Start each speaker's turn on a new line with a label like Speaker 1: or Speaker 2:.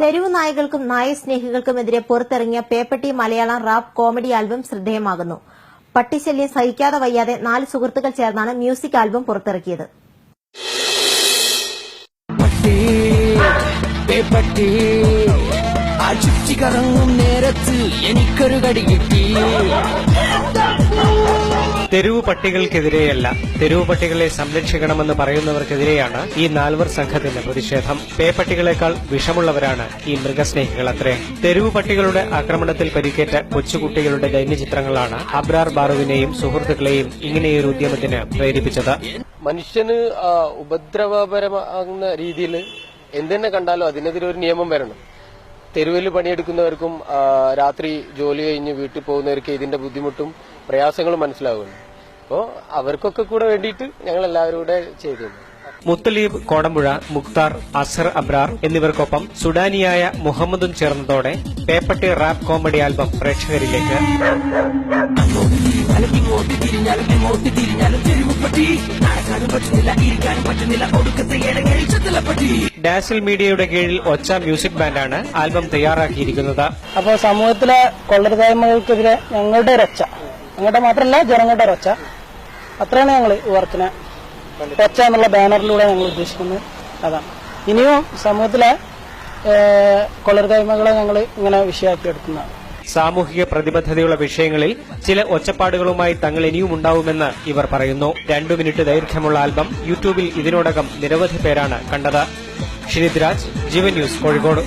Speaker 1: തെരുവ് നായകൾക്കും നായസ്നേഹികൾക്കുമെതിരെ പുറത്തിറങ്ങിയ പേപ്പട്ടി മലയാളം റാപ്പ് കോമഡി ആൽബം ശ്രദ്ധേയമാകുന്നു. പട്ടിശല്യം സഹിക്കാതെ വയ്യാതെ നാല് സുഹൃത്തുക്കൾ ചേർന്നാണ് മ്യൂസിക് ആൽബം പുറത്തിറക്കിയത്.
Speaker 2: കറങ്ങും എനിക്കൊരു കടി കിട്ടി.
Speaker 3: തെരുവ് പട്ടികൾക്കെതിരെയല്ല. തെരുവ് പട്ടികളെ സംരക്ഷിക്കണമെന്ന് പറയുന്നവർക്കെതിരെയാണ് ഈ നാൽവർ സംഘത്തിന്റെ പ്രതിഷേധം. പേപ്പട്ടികളെക്കാൾ വിഷമുള്ളവരാണ് ഈ മൃഗസ്നേഹികൾ അത്രേ. തെരുവ് പട്ടികളുടെ ആക്രമണത്തിൽ പരിക്കേറ്റ കൊച്ചുകുട്ടികളുടെ ദൈന്യചിത്രങ്ങളാണ് അബ്രാർ ബാറുവിനെയും സുഹൃത്തുക്കളെയും ഇങ്ങനെയൊരു ഉദ്യമത്തിന് പ്രേരിപ്പിച്ചത്.
Speaker 4: മനുഷ്യന് ഉപദ്രവപരമാകുന്ന രീതിയിൽ എന്തെന്നെ കണ്ടാലും അതിനെതിരെ ഒരു നിയമം വരണം. തെരുവിൽ പണിയെടുക്കുന്നവർക്കും രാത്രി ജോലി കഴിഞ്ഞ് വീട്ടിൽ പോകുന്നവർക്ക് ഇതിന്റെ ബുദ്ധിമുട്ടും പ്രയാസങ്ങളും മനസ്സിലാവുന്നു അപ്പോൾ അവർക്കൊക്കെ കൂടെ വേണ്ടിയിട്ട് ഞങ്ങൾ എല്ലാവരും കൂടെ ചെയ്തു
Speaker 3: മുത്തലീബ് കോടമ്പുഴ മുക്താർ അസർ അബ്രാർ എന്നിവർക്കൊപ്പം സുഡാനിയായ മുഹമ്മദും ചേർന്നതോടെ പേപ്പട്ടി റാപ്പ് കോമഡി ആൽബം പ്രേക്ഷകരിലേക്ക്. ഡാസിൽ മീഡിയയുടെ കീഴിൽ ഒച്ച മ്യൂസിക് ബാൻഡാണ് ആൽബം തയ്യാറാക്കിയിരിക്കുന്നത്.
Speaker 5: അപ്പോൾ സമൂഹത്തിലെ കൊള്ളരുതായ്മകൾക്കെതിരെ ഞങ്ങളുടെ രച്ച ഞങ്ങളുടെ മാത്രമല്ല ജനങ്ങളുടെ രച്ച അത്രയാണ് ഞങ്ങൾ വർക്കിനെ ഒച്ച എന്നുള്ള ബാനറിലൂടെ ഞങ്ങൾ ഉദ്ദേശിക്കുന്നത് അതാണ് ഇനിയും സമൂഹത്തിലെ കൊളർകൈമകളെ ഞങ്ങൾ ഇങ്ങനെ വിഷയമാക്കി എടുക്കുന്നതാണ്
Speaker 3: സാമൂഹിക പ്രതിബദ്ധതയുള്ള വിഷയങ്ങളിൽ ചില ഒച്ചപ്പാടുകളുമായി തങ്ങൾ ഇനിയും ഉണ്ടാവുമെന്ന് ഇവർ പറയുന്നു. രണ്ടു മിനിറ്റ് ദൈർഘ്യമുള്ള ആൽബം യൂട്യൂബിൽ ഇതിനോടകം നിരവധി പേരാണ് കണ്ടത്. ഷിനിത് രാജ് ജീവൻ ന്യൂസ് കോഴിക്കോട്.